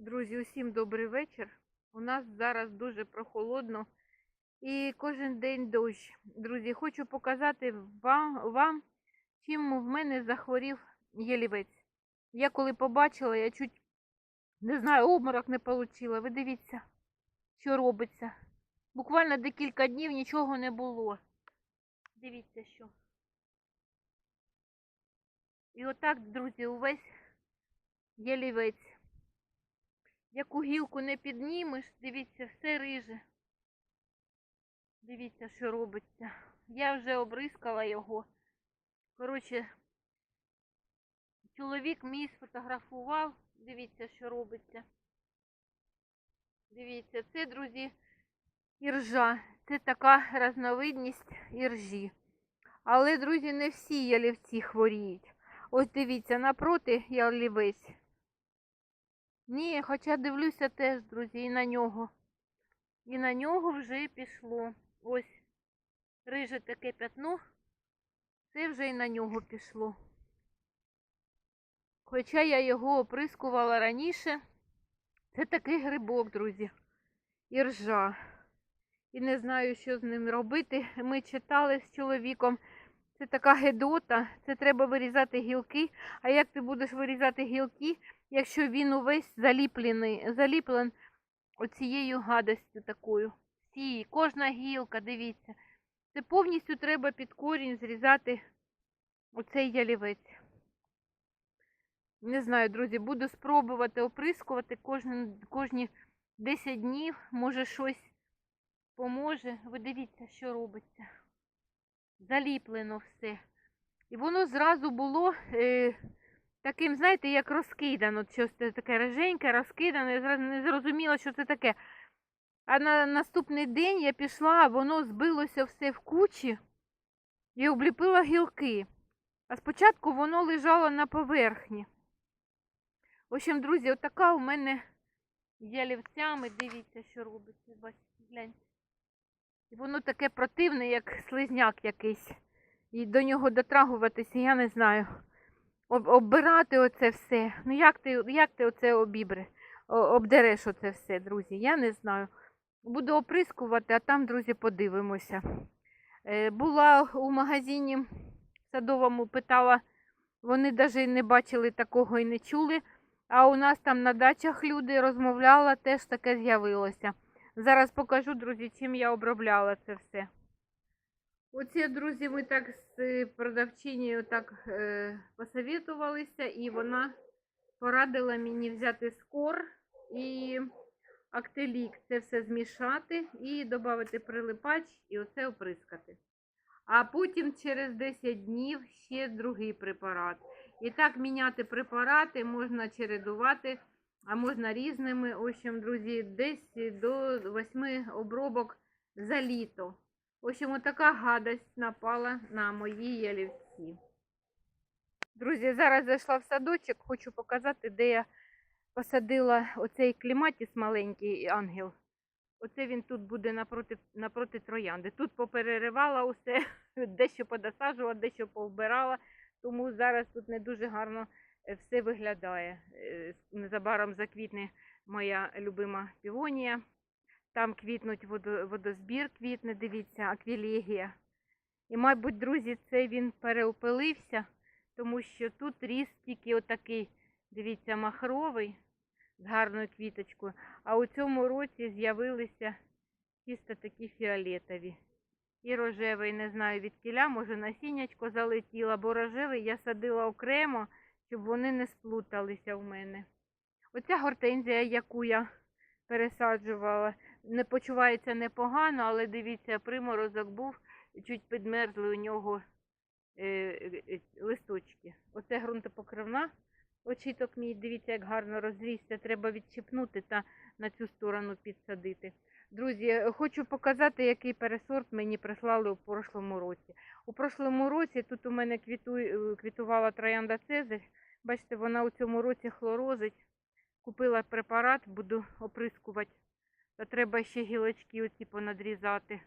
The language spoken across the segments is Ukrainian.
Друзі, усім добрий вечір. У нас зараз дуже прохолодно і кожен день дощ. Друзі, хочу показати вам, вам чим в мене захворів ялівець. Я коли побачила, я чуть не знаю, обморок не отримала. Ви дивіться, що робиться. Буквально декілька днів нічого не було. Дивіться, що. І отак, друзі, увесь ялівець. Яку гілку не піднімеш, дивіться, все риже. Дивіться, що робиться. Я вже обрискала його. Коротше, чоловік мій сфотографував. Дивіться, що робиться. Дивіться, це, друзі, іржа. Це така разновидність іржі. Але, друзі, не всі ялівці хворіють. Ось дивіться, напроти ялівець. Ні, хоча дивлюся теж, друзі, і на нього. І на нього вже пішло. Ось риже таке пятно. Це вже і на нього пішло. Хоча я його оприскувала раніше. Це такий грибок, друзі. Іржа. І не знаю, що з ним робити. Ми читали з чоловіком. Це така гедота, це треба вирізати гілки. А як ти будеш вирізати гілки, якщо він увесь заліплений, заліплен оцією гадостю такою? Всі, кожна гілка, дивіться. Це повністю треба під корінь зрізати оцей ялівець. Не знаю, друзі, буду спробувати оприскувати кожні, кожні 10 днів, може щось поможе. Ви дивіться, що робиться заліплено все. І воно зразу було е, таким, знаєте, як розкидано. Щось це таке реженьке, розкидане, я не зрозуміла, що це таке. А на наступний день я пішла, воно збилося все в кучі і обліпило гілки. А спочатку воно лежало на поверхні. В общем, друзі, отака у мене ялівцями, дивіться, що робиться. Гляньте. І воно таке противне, як слизняк якийсь. І до нього дотрагуватися, я не знаю. Об, оббирати оце все. Ну як ти як ти оце обібре, обдереш оце все, друзі? Я не знаю. Буду оприскувати, а там, друзі, подивимося. Е, була у магазині садовому, питала, вони навіть не бачили такого і не чули. А у нас там на дачах люди розмовляла, теж таке з'явилося. Зараз покажу, друзі, чим я обробляла це все. Оці, друзі, ми так з продавчинею так е, посовітувалися, і вона порадила мені взяти скор і актелік. Це все змішати і додати прилипач і оце оприскати. А потім через 10 днів ще другий препарат. І так міняти препарати можна чередувати а можна різними. В общем, друзі, десь до 8 обробок за літо. В общем, отака гадость напала на мої ялівці. Друзі, зараз зайшла в садочок, хочу показати, де я посадила оцей кліматіс маленький ангел. Оце він тут буде напроти, напроти троянди. Тут попереривала усе, дещо подосаджувала, дещо повбирала, тому зараз тут не дуже гарно все виглядає. Е, Незабаром заквітне моя любима півонія. Там квітнуть водо- водозбір, квітне, дивіться, аквілегія. І, мабуть, друзі, це він переопилився, тому що тут ріс тільки отакий, дивіться, махровий з гарною квіточкою. А у цьому році з'явилися чисто такі фіолетові. І рожевий, не знаю від кіля, може насіннячко залетіло, бо рожевий я садила окремо, щоб вони не сплуталися в мене. Оця гортензія, яку я пересаджувала, не почувається непогано, але дивіться, приморозок був, чуть підмерзли у нього е, е, е, листочки. Оце ґрунтопокривна. Очіток мій, дивіться, як гарно розрісся. Треба відчіпнути та на цю сторону підсадити. Друзі, хочу показати, який пересорт мені прислали у прошлому році. У прошлому році тут у мене е, квітувала троянда Цезарь. Бачите, вона у цьому році хлорозить. Купила препарат, буду оприскувати. Та треба ще гілочки оці понадрізати.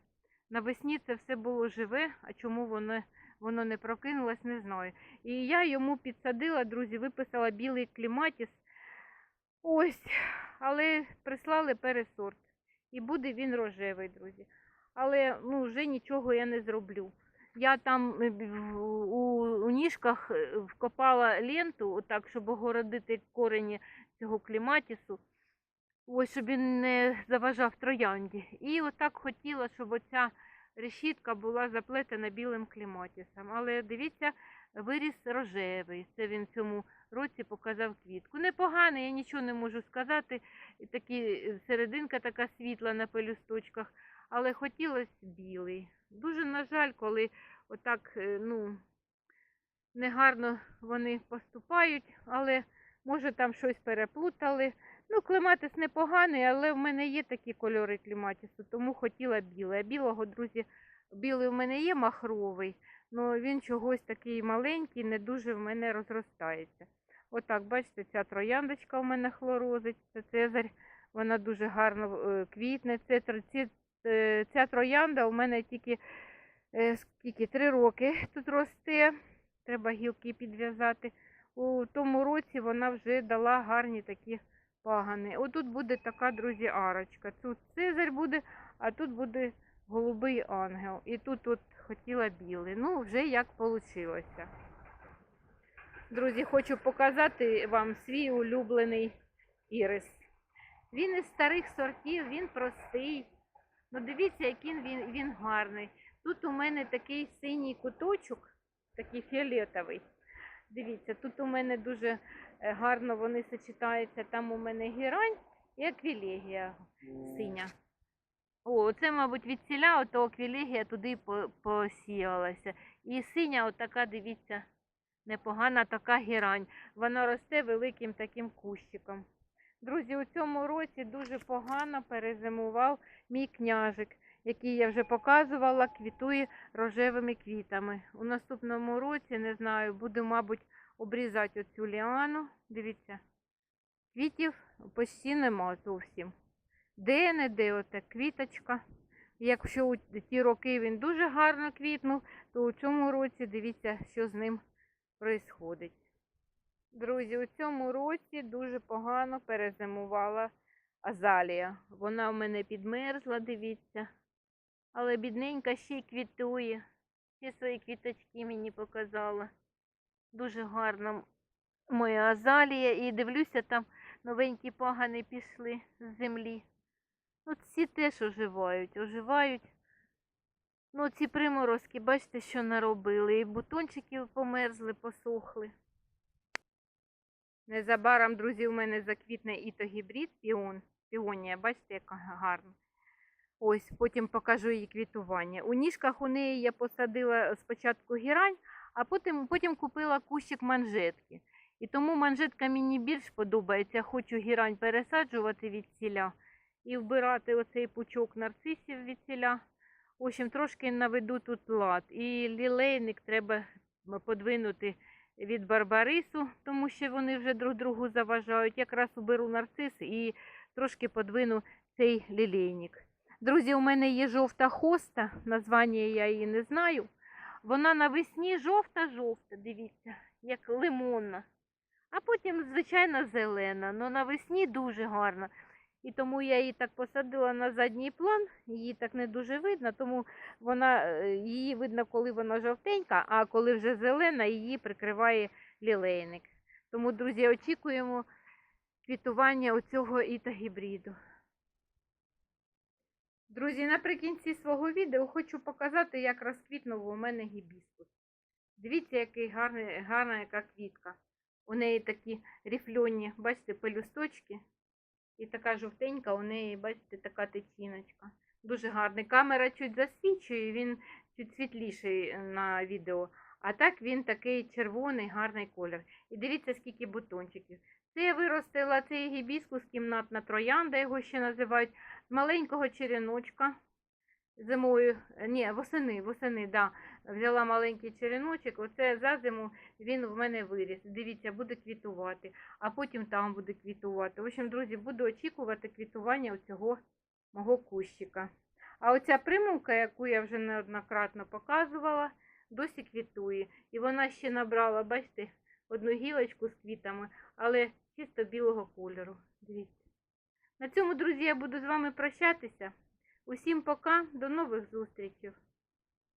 Навесні це все було живе, а чому воно, воно не прокинулось, не знаю. І я йому підсадила, друзі, виписала білий кліматіс. Ось, але прислали пересорт. І буде він рожевий, друзі. Але ну, вже нічого я не зроблю. Я там е, у, у ніжках е, вкопала ленту, отак, щоб огородити корені цього кліматісу. Ось, щоб він не заважав троянді. І отак хотіла, щоб оця решітка була заплетена білим кліматісом. Але дивіться, виріс рожевий. Це він цьому році показав квітку. Непоганий, я нічого не можу сказати. Такі е, серединка така світла на пелюсточках, але хотілося білий. Дуже на жаль, коли отак, е, ну, негарно вони поступають, але може там щось переплутали. Ну, клематис непоганий, але в мене є такі кольори клематису, тому хотіла білий. А білого, друзі, білий в мене є махровий, але він чогось такий маленький, не дуже в мене розростається. Отак, бачите, ця трояндочка у мене хлорозить, це цезарь, вона дуже гарно е, квітне. Це, ці, е, ця троянда у мене тільки е, скільки, три роки тут росте. Треба гілки підв'язати. У тому році вона вже дала гарні такі пагани. Отут буде така, друзі, арочка. Тут цезарь буде, а тут буде голубий ангел. І тут от хотіла білий. Ну, вже як вийшло. Друзі, хочу показати вам свій улюблений ірис. Він із старих сортів, він простий. Ну, дивіться, який він, він гарний. Тут у мене такий синій куточок, такий фіолетовий. Дивіться, тут у мене дуже е, гарно вони сочетаються. Там у мене герань і аквілегія синя. О, це, мабуть, від ціля ото аквілегія туди посіялася. І синя, отака, дивіться, непогана така герань. Вона росте великим таким кущиком. Друзі, у цьому році дуже погано перезимував мій княжик, який я вже показувала, квітує рожевими квітами. У наступному році, не знаю, буду, мабуть, обрізати оцю ліану. Дивіться, квітів почти нема зовсім. Де-не-де ота квіточка. Якщо у ті роки він дуже гарно квітнув, то у цьому році дивіться, що з ним відбувається. Друзі, у цьому році дуже погано перезимувала азалія. Вона в мене підмерзла, дивіться. Але бідненька ще й квітує. Всі свої квіточки мені показала. Дуже гарна моя азалія. І дивлюся, там новенькі пагани пішли з землі. Ну, ці теж оживають, оживають. Ну, ці приморозки, бачите, що наробили. І бутончики померзли, посохли. Незабаром, друзі, у мене заквітне ітогібрид піон. Піонія, бачите, яка гарна. Ось, потім покажу її квітування. У ніжках у неї я посадила спочатку гірань, а потім, потім купила кущик манжетки. І тому манжетка мені більш подобається. Хочу гірань пересаджувати від ціля і вбирати оцей пучок нарцисів від ціля. В общем, трошки наведу тут лад. І лілейник треба подвинути від барбарису, тому що вони вже друг другу заважають. Якраз уберу нарцис і трошки подвину цей лілейник. Друзі, у мене є жовта хоста, названня я її не знаю. Вона навесні жовта-жовта, дивіться, як лимонна. А потім, звичайно, зелена. але навесні дуже гарна. І тому я її так посадила на задній план, її так не дуже видно, тому вона, е, її видно, коли вона жовтенька, а коли вже зелена, її прикриває лілейник. Тому, друзі, очікуємо квітування оцього ітагібриду. Друзі, наприкінці свого відео хочу показати, як розквітнув у мене гібіскус. Дивіться, який гарний, гарна яка квітка. У неї такі ріфльонні, бачите, пелюсточки. І така жовтенька, у неї, бачите, така течіночка. Дуже гарний. Камера чуть засвічує, він чуть світліший е, на відео. А так він такий червоний, гарний колір. І дивіться, скільки бутончиків. Я виростила цей гібіскус, кімнатна троянда, його ще називають, маленького череночка. Зимою, е, ні, восени, восени, да. Взяла маленький череночок, оце за зиму він в мене виріс. Дивіться, буде квітувати, а потім там буде квітувати. В общем, друзі, буду очікувати квітування цього мого кущика. А оця примулка, яку я вже неоднократно показувала, досі квітує. І вона ще набрала, бачите, одну гілочку з квітами, але чисто білого кольору. Дивіться. На цьому, друзі, я буду з вами прощатися. Усім пока, до нових зустрічей.